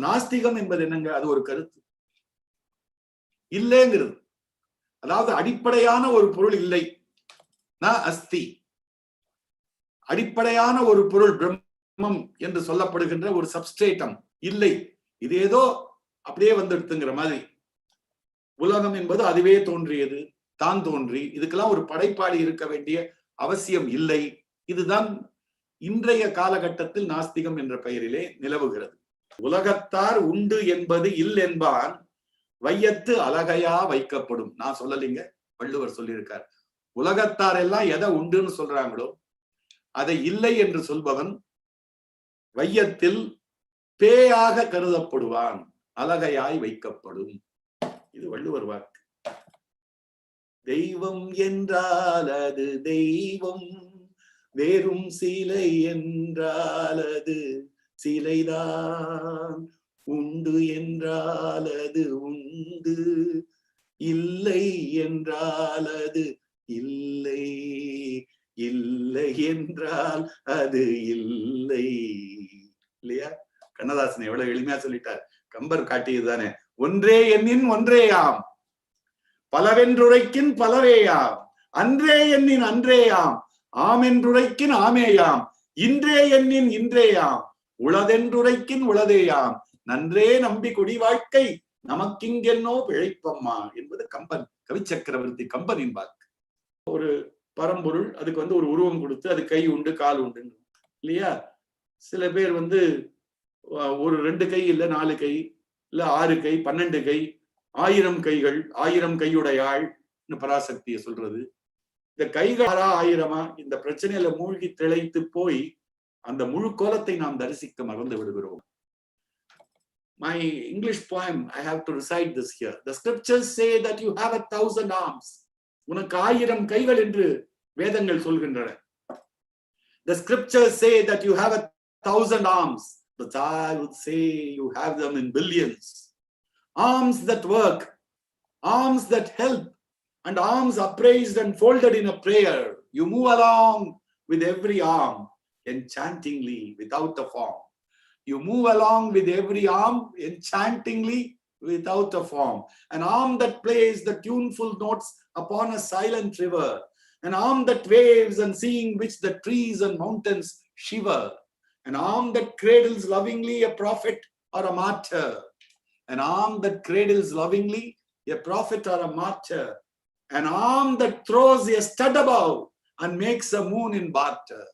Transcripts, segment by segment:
நாஸ்திகம் என்பது என்னங்க? அது ஒரு கருத்து. இல்லைங்கிறது. அதாவது அடிப்படையான ஒரு பொருள் இல்லை. ந அஸ்தி. அடிப்படையான ஒரு பொருள் பிரம்மம் என்று சொல்லப்படுகின்ற ஒரு சப்ஸ்டேட்டம் இல்லை. இது ஏதோ அப்படியே வந்துடுத்துங்கிற மாதிரி. உலகம் என்பது அதுவே தோன்றியது தான் தோன்றி. இதுக்கெல்லாம் ஒரு படைப்பாளி இருக்க வேண்டிய அவசியம் இல்லை. இதுதான் இன்றைய காலகட்டத்தில் நாஸ்திகம் என்ற பெயரிலே நிலவுகிறது. உலகத்தார் உண்டு என்பது இல் என்பான் வையத்து அழகையா வைக்கப்படும். நான் சொல்லலைங்க வள்ளுவர் சொல்லியிருக்கார். உலகத்தார் எல்லாம் எதை உண்டுன்னு சொல்றாங்களோ அதை இல்லை என்று சொல்பவன் வையத்தில் பேயாக கருதப்படுவான் அழகையாய் வைக்கப்படும். இது வள்ளுவர் வாக்கு. தெய்வம் என்றால் அது தெய்வம் வேறும் சிலை என்றால் அது சிலைதான். உண்டு என்றால் அது உண்டு. இல்லை என்றால் அது இல்லை. இல்லை என்றால் அது இல்லை. இல்லையா? கண்ணதாசன் எவ்வளவு எளிமையா சொல்லிட்டார். கம்பர் காட்டியதுதானே. ஒன்றே எண்ணின் ஒன்றேயாம். பலவென்றுரைக்கின் பலவேயாம். அன்றே எண்ணின் அன்றேயாம். ஆமென்றுரைக்கின் ஆமேயாம். இன்றே எண்ணின் இன்றேயாம். உளதென்றுரைக்கின் உளதேயாம். நன்றே நம்பி குடி வாழ்க்கை நமக்கிங்கென்னோ பிழைப்பம்மா என்பது கம்பன் கவி சக்கரவர்த்தி கம்பனின் வாக்கு. ஒரு பரம்பொருள் அதுக்கு வந்து ஒரு உருவம் கொடுத்து அது கை உண்டு கால் உண்டு இல்லையா? சில பேர் வந்து ஒரு ரெண்டு கை இல்ல நாலு கை இல்ல ஆறு கை பன்னெண்டு கை ஆயிரம் கைகள் ஆயிரம் கையுடையாள் பராசக்தியை சொல்றது. இந்த கைகாரா ஆயிரமா? இந்த பிரச்சனையில மூழ்கி திளைத்து போய் அந்த முழு கோலத்தை நாம் தரிசிக்க மறந்து விடுகிறோம் My English poem, I have to recite this here. The scriptures say that you have a thousand arms. உனக்கு ஆயிரம் கைகள் என்று வேதங்கள் சொல்கின்றன The scriptures say that you have a thousand arms. But I would say you have them in billions. Arms that work, arms that help, and arms upraised and folded in a prayer. You move along with every arm, enchantingly, without a form. You move along with every arm, enchantingly, without a form. An arm that plays the tuneful notes upon a silent river. An arm that waves and seeing which the trees and mountains shiver. An arm that cradles lovingly a prophet or a martyr. An arm that cradles lovingly a prophet or a martyr. An arm that throws a stud above and makes a moon in barter.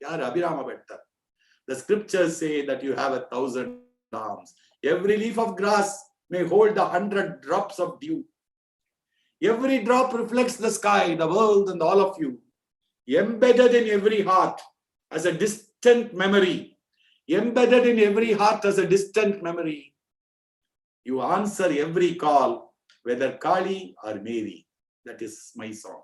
யார் Abhirama Bhattar the scripture say that you have a thousand arms every leaf of grass may hold the hundred drops of dew every drop reflects the sky the world and all of you embedded in every heart as a distant memory. Embedded in every heart as a distant memory. You answer every call, whether Kali or Mary. That is my song.